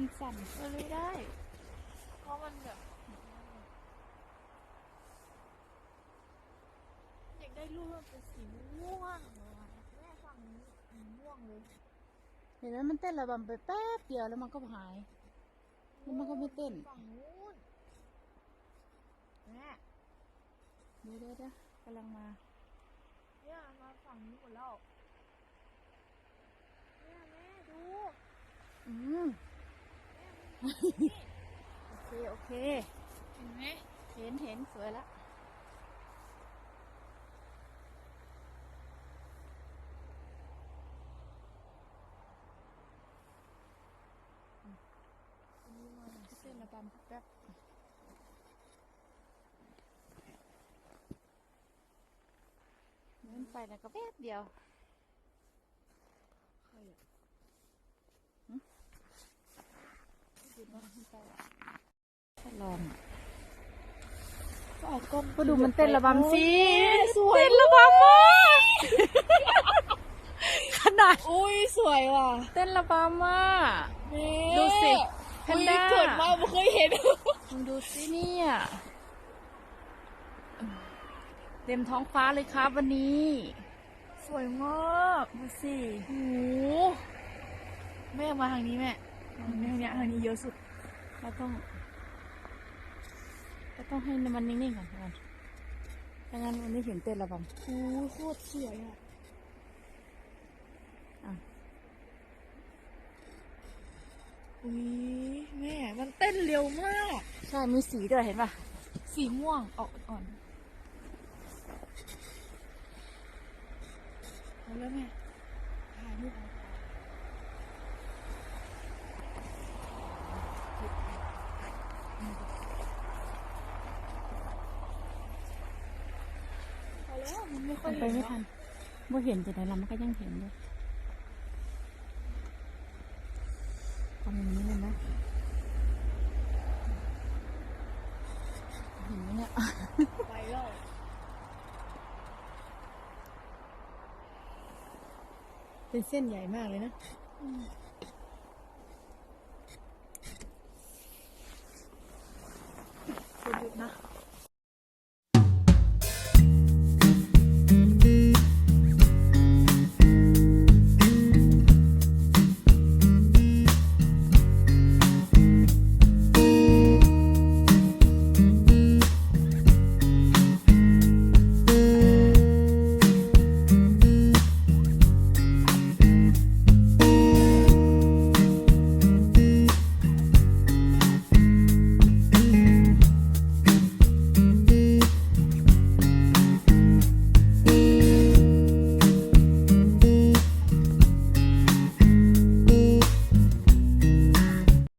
มันสั่นมันไม่ได้ เพราะมันแบบอยากได้รูปมันเป็นสีม่วงอะแม่ฝั่งนี้สีม่วงเลยเห็นไหมมันเต้นระบำไปแป๊บเดียวแล้วมันก็หายแล้วมันก็ไม่เต้นฝั่งนู้นแม่เดี๋ยวเดี๋ยวเดี๋ยวกำลังมาเนี่ยมาฝั่งนี้หมดแล้วเนี่ยแม่ดู อืม โอเค โอเค เห็นไหมเห็นเห็นสวยแล้วเส้นระบำแป๊บเดินไปแล้วก็แป๊บเดียวครอะ ดูนะขึ้นไปแล้วทดลองอะก็เอากล้องก็ดูมันเต้นระบำสิสวยเต้นระบำมากขนาดอุ้ยสวยว่ะ เต้นระบำมากแม่ดูสิแพอุ้นยด้าเกิดมาไม่เคยเห็นมึงดูสิเนี่ยเต็มท้องฟ้าเลยครับวันนี้ สวยมากดูสิโอ้โหแม่มาทางนี้แม่ทางนี้ทางเนี้ยทางนี้เยอะสุด เราต้องเราต้องให้มันนิ่งๆก่อนก่อนถ้างั้นมันไม่เห็นเต้นระบำโอ้ยโคตรสวยอะอะอุ้ยแม่มันเต้นเร็วมาก ใช่ มีสีด้วยเห็นป่ะสีม่วงออกอ่อนเอาแล้วแม่ ไปไม่ทันว่าเห็นแต่ไหนลำก็ยังเห็นเลยทำอย่างนี้เลยนะเห็นไหมเนี่ยเป็นเส้นใหญ่มากเลยนะดูอนะ